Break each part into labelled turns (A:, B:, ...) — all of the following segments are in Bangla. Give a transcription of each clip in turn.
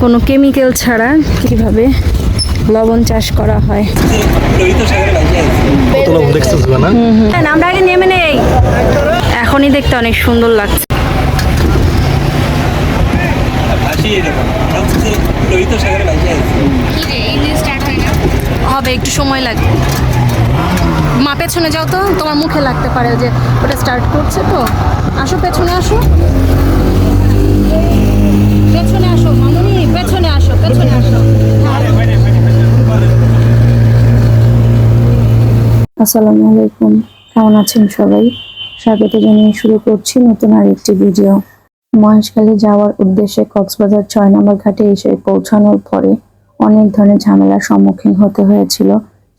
A: কোনো কেমিক্যাল ছাড়া কীভাবে লবণ চাষ করা হয়?
B: না?
A: আমরা আগে নেমে নেই। এখনই দেখতে অনেক সুন্দর লাগছে। হবে একটু সময় লাগবে। পেছনে যাও তো, তোমার মুখে লাগতে পারে যে ওটা স্টার্ট করছে তো। আসো পেছনে আসো। পেছনে আসো পেছনে আসো পেছনে আসো। আসসালামু আলাইকুম, কেমন আছেন সবাই? স্বাগত জানিয়ে শুরু করছি নতুন আরেকটি ভিডিও মহেশখালী যাওয়ার উদ্দেশ্যে কক্সবাজার ছয় নম্বর ঘাটে এসে পৌঁছানোর পরে অনেক ধরনের ঝামেলার সম্মুখীন হতে হয়েছিল।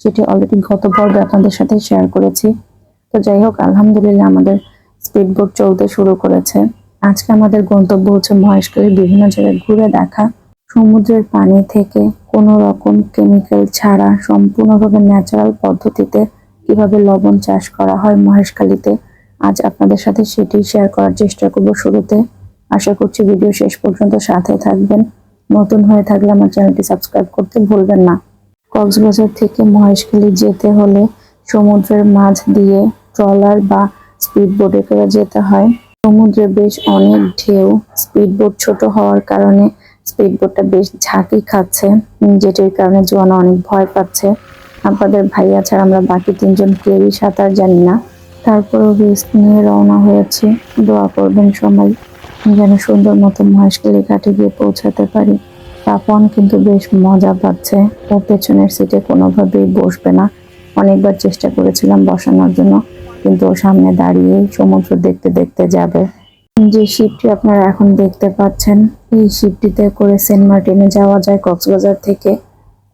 A: যেটি অলরেডি গত পর্বে আপনাদের সাথে শেয়ার করেছি। তো যাই হোক, আলহামদুলিল্লাহ আমাদের স্পিড বোট চলতে শুরু করেছে। আজকে আমাদের গন্তব্য হচ্ছে মহেশখালী বিভিন্ন জায়গায় ঘুরে দেখা। সমুদ্রের পানি থেকে কোনো রকম কেমিক্যাল ছাড়া সম্পূর্ণভাবে ন্যাচারাল পদ্ধতিতে কীভাবে লবণ চাষ করা হয় মহেশখালীতে, আজ আপনাদের সাথে সেটি শেয়ার করার চেষ্টা করব শুরুতে। আশা করছি ভিডিও শেষ পর্যন্ত সাথে থাকবেন। নতুন হয়ে থাকলে আমার চ্যানেলটি সাবস্ক্রাইব করতে ভুলবেন না। কক্সবাজার থেকে মহেশখালী যেতে হলে সমুদ্রের মাঝ দিয়ে ট্রলার বা স্পিড বোটে করে যেতে হয়। সমুদ্রে বেশ অনেক ঢেউ স্পিড বোট ছোট হওয়ার কারণে স্পিড বোটটা বেশ ঝাঁকি খাচ্ছে যেটির কারণে জোয়ানা অনেক ভয় পাচ্ছে। আপনাদের ভাইয়া ছাড়া আমরা বাকি তিনজন কেউই সাঁতার জানি না। তারপরেও রিস্ক নিয়ে রওনা হয়েছে। দোয়া করবেন সবাই, যেন সুন্দর মতো মহেশখালী ঘাটে গিয়ে পৌঁছাতে পারি। তাপন কিন্তু বেশ মজা পাচ্ছে। ও পেছনের সিটে কোনোভাবেই বসবে না। অনেকবার চেষ্টা করেছিলাম বসানোর জন্য, কিন্তু ও সামনে দাঁড়িয়ে সমুদ্র দেখতে দেখতে যাবে। যে শিপটি আপনারা এখন দেখতে পাচ্ছেন, এই শিপটিতে করে সেন্ট মার্টিনে যাওয়া যায় কক্সবাজার থেকে।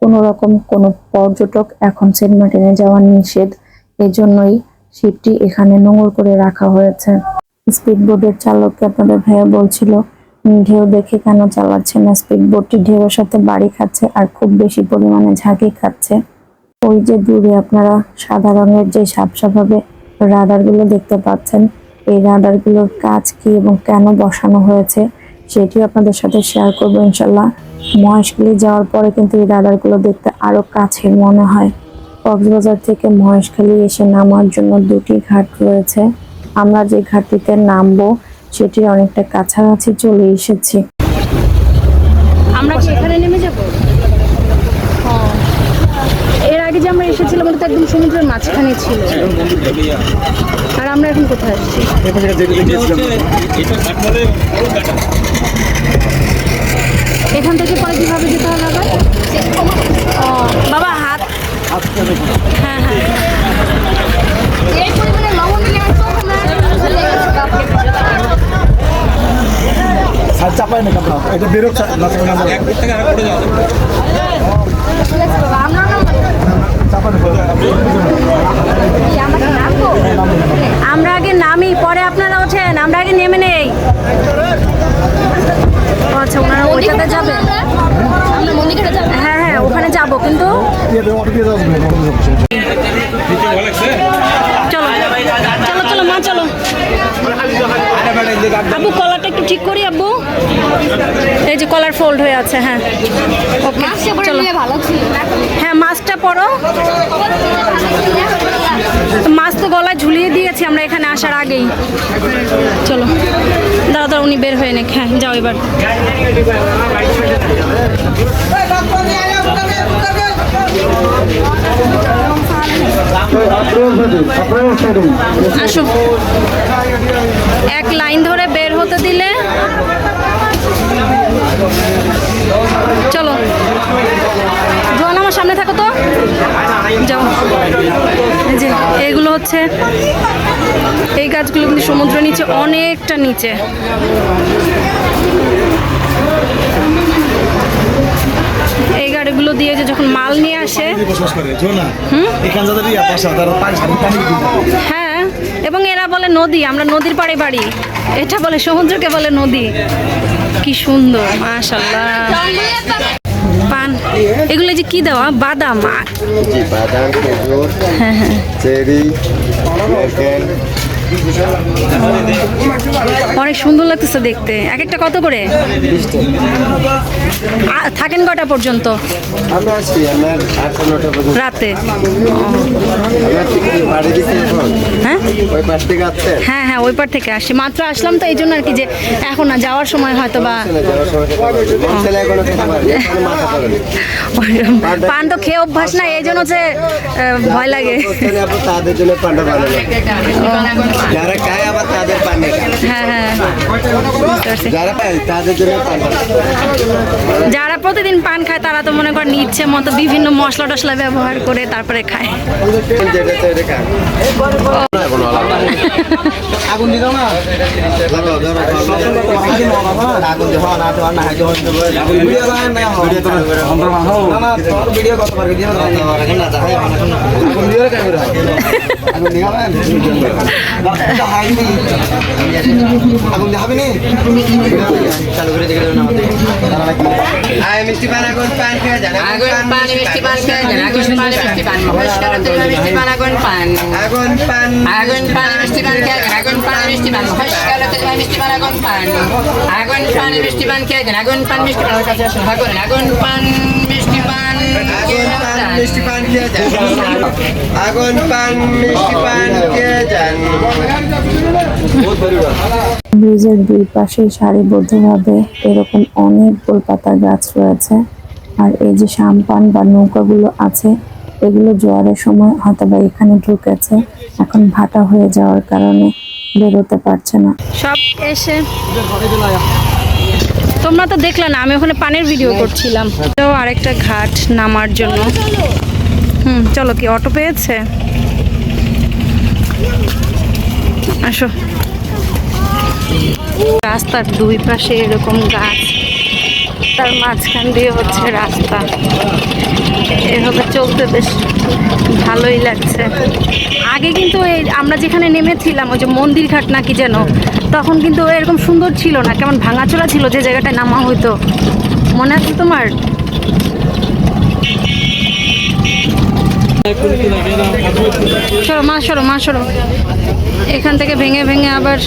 A: কোনো রকম কোনো পর্যটক এখন সেন্ট মার্টিনে যাওয়া নিষেধ। এজন্যই শিপটি এখানে নোংর করে রাখা হয়েছে। স্পিড বোটের চালককে আপনাদের ভাইয়া বলছিল ঢেউ দেখে কেন চালাচ্ছে না? স্পিড বোটটি ঢেউয়ের সাথে বাড়ি খাচ্ছে আর খুব বেশি পরিমাণে ঝাঁকি খাচ্ছে। ওই যে দূরে আপনারা সাদা রঙের যে সাপসাভাবে রাডারগুলো দেখতে পাচ্ছেন, এই রাডারগুলোর কাজ কি এবং কেন বসানো হয়েছে সেটি আপনাদের সাথে শেয়ার করব ইনশাল্লাহ মহেশখালী যাওয়ার পরে কিন্তু এই রাডারগুলো দেখতে আরও কাছের মনে হয়। কক্সবাজার থেকে মহেশখালী এসে নামার জন্য দুটি ঘাট রয়েছে। আমরা যে ঘাটটিতে নামবো সেটি অনেকটা কাছাকাছি চলে এসেছি। আমরা কি এখানে নেমে যাব? এর আগে যে আমরা এসেছিলাম, ওটা একদম সমুদ্রের মাঝখানে ছিল। আর আমরা এখন কোথায় আসছি? এখান থেকে পরে কীভাবে যেতে হবে আবার? বাবা, হাত। হ্যাঁ হ্যাঁ।
B: এটা বেরোক
C: আমরা
A: আগে নামি পরে আপনারা ওঠেন আমরা আগে নেমে নেই। আচ্ছা ওনারা ওইটাতে যাবে।
C: যাব।
A: হ্যাঁ হ্যাঁ ওখানে যাব কিন্তু চলো চলো চলো মা চলো। আব্বু কলারটা একটু ঠিক করি আব্বু? এই যে কলার ফোল্ড হয়ে আছে হ্যাঁ। ওকে চলো। হ্যাঁ মাছটা পরো। মাছ তো গলায় ঝুলিয়ে দিয়েছি আমরা এখানে আসার আগেই। চলো দাঁড়া উনি বের হয়ে নেক। হ্যাঁ যাও এবার। আসো এক লাইন ধরে বের হতে দিলে। চলো। জোয়ান, আমার সামনে থাকো তো। যাও। যে, এগুলো হচ্ছে, এই গাছগুলো কিন্তু সমুদ্র নিচে অনেকটা নিচে।
B: বসবাস করে জোনা এখান যাদের তারা পানি পানি
A: হ্যাঁ এবং এরা বলে নদী আমরা নদীর পাড়ে বাড়ি। এটা বলে সমুদ্রকে বলে নদী। কি সুন্দর মাশাল্লাহ পান এগুলো যে কি দেওয়া? বাদাম।
D: বাদাম খেজুর
A: হ্যাঁ হ্যাঁ।
D: চেরি অনেক সুন্দর লাগতেছে দেখতে। এক একটা কত করে? থাকেন কটা পর্যন্ত? রাতে? হ্যাঁ? হ্যাঁ হ্যাঁ ওই পার থেকে আসি মাত্র আসলাম তো এই জন্য আর কি যে এখন না যাওয়ার সময় হয়তো বা পান তো খেয়ে অভ্যাস নাই এই জন্য যে ভয় লাগে।
E: যারা খায় আবার তাদের পান্ডা
D: হ্যাঁ হ্যাঁ
E: যারা
D: প্রতিদিন পান খায় তারা তো মনে করেন ইচ্ছে মতো বিভিন্ন মশলা টশলা ব্যবহার করে তারপরে খায়।
B: আগুন মানো
E: মিষ্টি পান আগুন পান খেয়ে যান
F: আগুন পান মিষ্টি পান খেয়ে যান আগুন পান মিষ্টি পান মিষ্টি পান আগুন পান
E: পান
F: আগুন পান মিষ্টি পান খেয়ে আগুন পান মিষ্টি পান পান আগুন পান মিষ্টি পান খেয়ে আগুন পান মিষ্টি পান আগুন পান মিষ্টি পান
E: আগুন পান মিষ্টি পান
A: ব্রিজের দুই পাশে সারিবদ্ধভাবে এরকম অনেক গোলপাতা গাছ রয়েছে। আর এই যে সাম্পান বা নৌকাগুলো আছে, এগুলো জোয়ারের সময় হয়তো বা এখানে ঢুকেছে। এখন ভাটা হয়ে যাওয়ার কারণে বেরোতে পারছে না।
D: সব এসে তোমরা তো দেখলে না, আমি ওখানে পানের ভিডিও করছিলাম। আরেকটা ঘাট নামার জন্য। হুম, চলো কি অটো পেয়েছে? আসো। রাস্তার দুই পাশে এরকম গাছ, তার মাঝখান দিয়ে হচ্ছে রাস্তা। এভাবে চলতে বেশ ভালোই লাগছে। আগে কিন্তু এই আমরা যেখানে নেমেছিলাম, ওই যে মন্দির ঘাট নাকি যেন, তখন কিন্তু এরকম সুন্দর ছিল না, কেমন ভাঙাচোরা ছিল যে জায়গাটায় নামা হতো মনে আছে তোমার? সরো, মা সরো মা, সরো। এখান থেকে ভেঙে ভেঙে আবার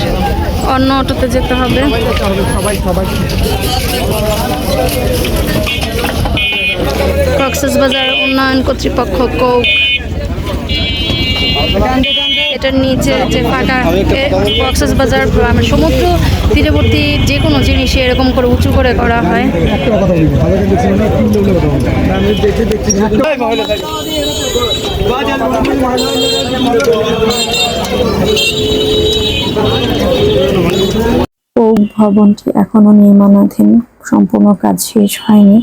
D: অন্য অটোতে যেতে হবে। কক্সবাজার উন্নয়ন কর্তৃপক্ষ কোক। এটার নিচে যে ফাঁকা কক্সবাজার মানে সমুদ্র তীরবর্তী যে কোনো জিনিসই এরকম করে উঁচু করে করা হয়।
A: ভবনটি এখনও নির্মাণাধীন, সম্পূর্ণ কাজ শেষ হয়নি।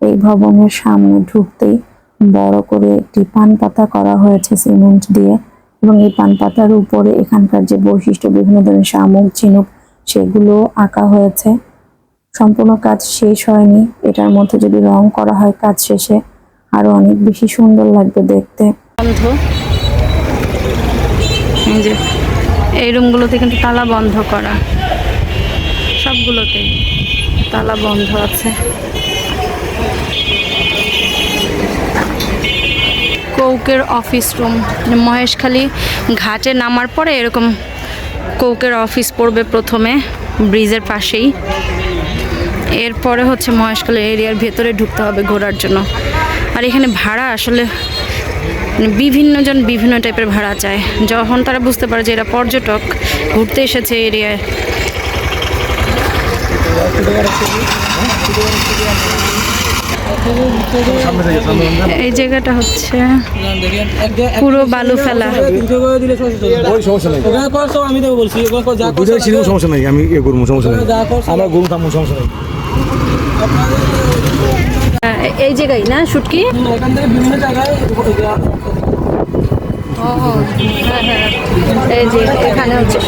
A: এই ভবনের সামনে ঢুকতেই বড় করে একটি পান পাতা করা হয়েছে সিমেন্ট দিয়ে। এবং এই পান পাতার উপরে এখানকার যে বৈশিষ্ট্য, বিভিন্ন ধরনের শামুক, ঝিনুক, সেগুলো আঁকা হয়েছে। সম্পূর্ণ কাজ শেষ হয়নি। এটার মধ্যে যদি রং করা হয় কাজ শেষে, আরও অনেক বেশি সুন্দর লাগবে দেখতে।
D: এই রুমগুলোতে কিন্তু তালা বন্ধ করা। সবগুলোতেই তালা বন্ধ আছে। কৌকের অফিস রুম মহেশখালী ঘাটে নামার পরে এরকম কৌকের অফিস পড়বে প্রথমে ব্রিজের পাশেই। এরপরে হচ্ছে মহেশখালী এরিয়ার ভেতরে ঢুকতে হবে ঘোরার জন্য। আর এখানে ভাড়া আসলে মানে বিভিন্ন জন বিভিন্ন টাইপের ভাড়া চায়। যখন তারা বুঝতে পারে যে এরা পর্যটক, ঘুরতে এসেছে এরিয়ায় এই জায়গাটা হচ্ছে পুরো বালু ফেলা।
B: সমস্যা নাই।
G: আমি তো বলছি
B: সমস্যা নাই আমি ইয়ে করব সমস্যা নাই। আমরা গরু থামবো সমস্যা নাই।
D: হ্যাঁ, এই জায়গায় না শুটকি
G: এখান থেকে বিভিন্ন জায়গায়
D: এই যে এখানে হচ্ছে।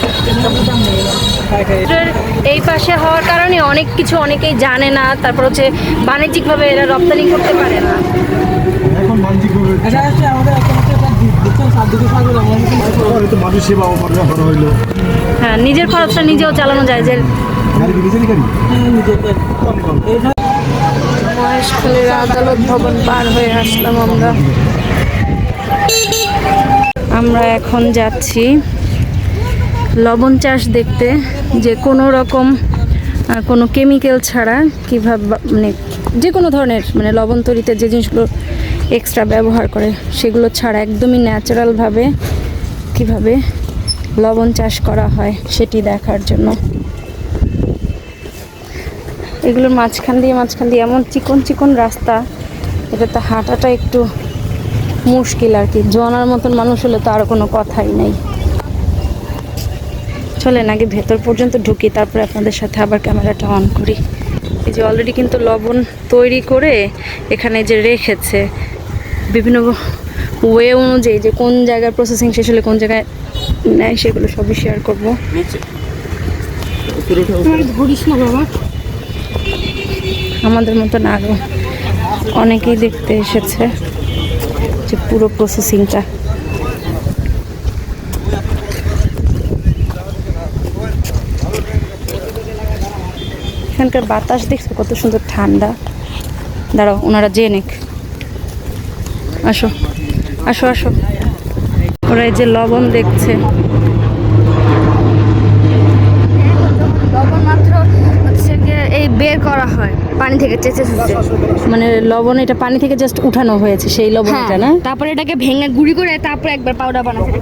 D: এই পাশে হওয়ার কারণে অনেক কিছু অনেকেই জানে না তারপর হচ্ছে বাণিজ্যিকভাবে এরা রপ্তানি করতে পারে না।
B: এখন
G: এটা হচ্ছে আমাদের
D: হ্যাঁ নিজের খরচটা নিজেও চালানো যায় যে মহেশখালীর আদালত ভবন পার হয়ে আসলাম আমরা। আমরা এখন যাচ্ছি লবণ চাষ দেখতে যে কোনো রকম কোনো কেমিক্যাল ছাড়া কীভাবে মানে যে কোনো ধরনের মানে লবণ তৈরিতে যে জিনিসগুলো এক্সট্রা ব্যবহার করে, সেগুলো ছাড়া একদমই ন্যাচারালভাবে কীভাবে লবণ চাষ করা হয় সেটি দেখার জন্য। এগুলোর মাঝখান দিয়ে মাঝখান দিয়ে এমন চিকন চিকন রাস্তা এটাতে হাঁটাটা একটু মুশকিল আর কি। জনার মতন মানুষ হলে তো আর কোনো কথাই নেই। চলেন আগে ভেতর পর্যন্ত ঢুকি তারপরে আপনাদের সাথে আবার ক্যামেরাটা অন করি। এই যে অলরেডি কিন্তু লবণ তৈরি করে এখানে যে রেখেছে বিভিন্ন ওয়ে অনুযায়ী যে কোন জায়গার প্রসেসিং শেষ হলে কোন জায়গায় নেয় সেগুলো সবই শেয়ার করব। আমাদের মতন আরও অনেকেই দেখতে এসেছে যে পুরো প্রসেসিংটা এখানকার বাতাস দেখছ কত সুন্দর ঠান্ডা। দাঁড়াও ওনারা জেনে নিক। আসো আসো আসো। ওরা এই যে লবণ দেখছে।
C: এই বের করা হয় পানি থেকে চেঁচে
D: মানে লবণ এটা পানি থেকে জাস্ট উঠানো হয়েছে সেই লবণ
C: হ্যাঁ
D: না?
C: তারপরে এটাকে ভেঙে গুঁড়ি করে তারপরে একবার পাউডার বানাচ্ছে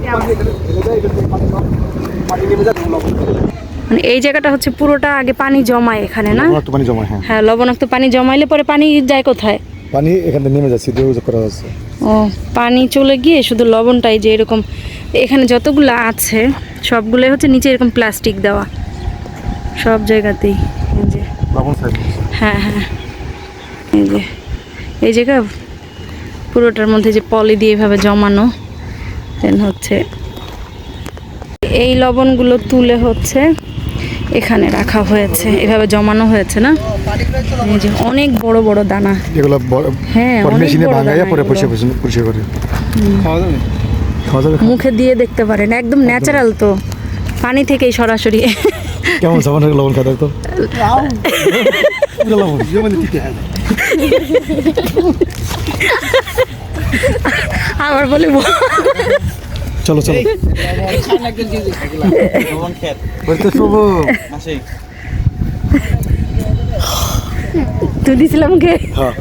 D: মানে এই জায়গাটা হচ্ছে পুরোটা আগে পানি জমায় এখানে না?
H: একটু পানি জমা হ্যাঁ।
D: হ্যাঁ লবণাক্ত পানি জমাইলে পরে পানি যায় কোথায়?
H: পানি এখান নেমে যাচ্ছে দিয়ে করা হচ্ছে
D: ও পানি চলে গিয়ে শুধু লবণটাই যে এরকম এখানে যতগুলো আছে সবগুলোই হচ্ছে নিচে এরকম প্লাস্টিক দেওয়া। সব জায়গাতেই যে। হ্যাঁ হ্যাঁ। এই যে এই জায়গা পুরোটার মধ্যে যে পলি দিয়ে এভাবে জমানো দেন হচ্ছে এই লবণগুলো তুলে হচ্ছে এখানে রাখা হয়েছে। এভাবে জমানো হয়েছে না? এই যে অনেক বড় বড় দানা।
H: এগুলো বড়
D: হ্যাঁ অনেক
H: মেশিনে
D: বড়
H: ভাঙাইয়া পরে। পরিষ্কার পরিষ্কার- করে।
D: মুখে দিয়ে দেখতে পারেন একদম ন্যাচারাল তো। পানি থেকেই সরাসরি।
H: কেমন সাবান লবণ খাতে তো?
D: আবার বলে।
H: চলো চলো। বলতে
D: তুই দিছিলাম কে?
H: হ্যাঁ।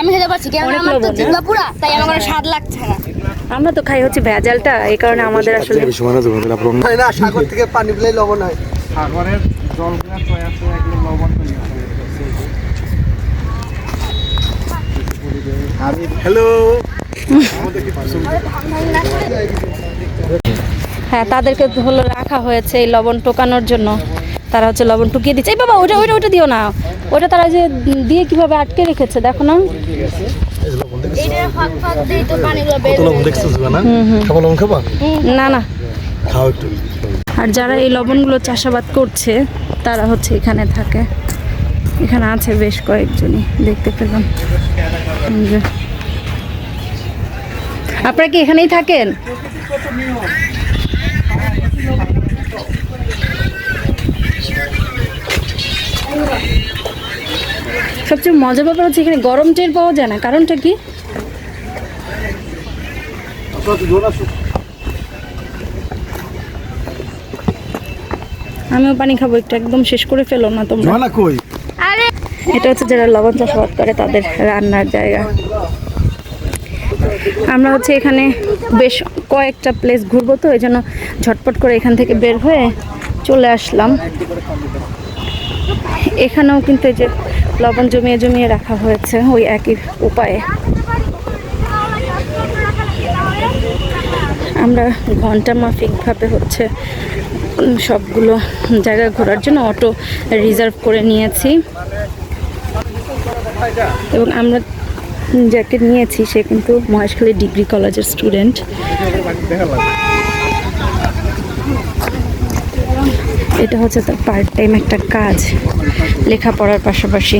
C: আমি খেতে পারছি কেন আমার তো
D: লবণ।
C: পুরা তাই আমার কোনো স্বাদ লাগছে না।
D: আমরা তো খাই হচ্ছে ভেজালটা এই কারণে আমাদের আসলে
H: বেশি মানে
E: হয় না সাগর থেকে পানি লবণ হয়।
H: হ্যালো।
D: হ্যাঁ তাদেরকে হলো রাখা হয়েছে এই লবণ টোকানোর জন্য। তারা হচ্ছে লবণ টুকিয়ে দিচ্ছে। এই বাবা ওটা ওইটা ওইটা দিও না। ওটা তারা যে দিয়ে কীভাবে আটকে রেখেছে দেখো না।
H: না?
D: না আর যারা এই লবণগুলো চাষাবাদ করছে তারা হচ্ছে এখানে থাকে। এখানে আছে বেশ কয়েকজনই দেখতে পেলাম। আপনারা কি এখানেই থাকেন? সবচেয়ে মজার ব্যাপার হচ্ছে এখানে গরম টের পাওয়া যায় না। কারণটা কি? আমিও পানি খাব একটু একদম শেষ করে ফেলো না তোমরা।
C: আরে
D: এটা হচ্ছে যারা লবণ চাষাবাদ করে তাদের রান্নার জায়গা। আমরা হচ্ছে এখানে বেশ কয়েকটা প্লেস ঘুরবো তো, এই জন্য ঝটপট করে এখান থেকে বের হয়ে চলে আসলাম। এখানেও কিন্তু এই যে লবণ জমিয়ে জমিয়ে রাখা হয়েছে, ওই একই উপায়ে। আমরা ঘণ্টা মাফিকভাবে হচ্ছে সবগুলো জায়গা ঘোরার জন্য অটো রিজার্ভ করে নিয়েছি। এবং আমরা যাকে নিয়েছি, সে কিন্তু মহেশখালী ডিগ্রি কলেজের স্টুডেন্ট। এটা হচ্ছে তার পার্ট টাইম একটা কাজ, লেখাপড়ার পাশাপাশি।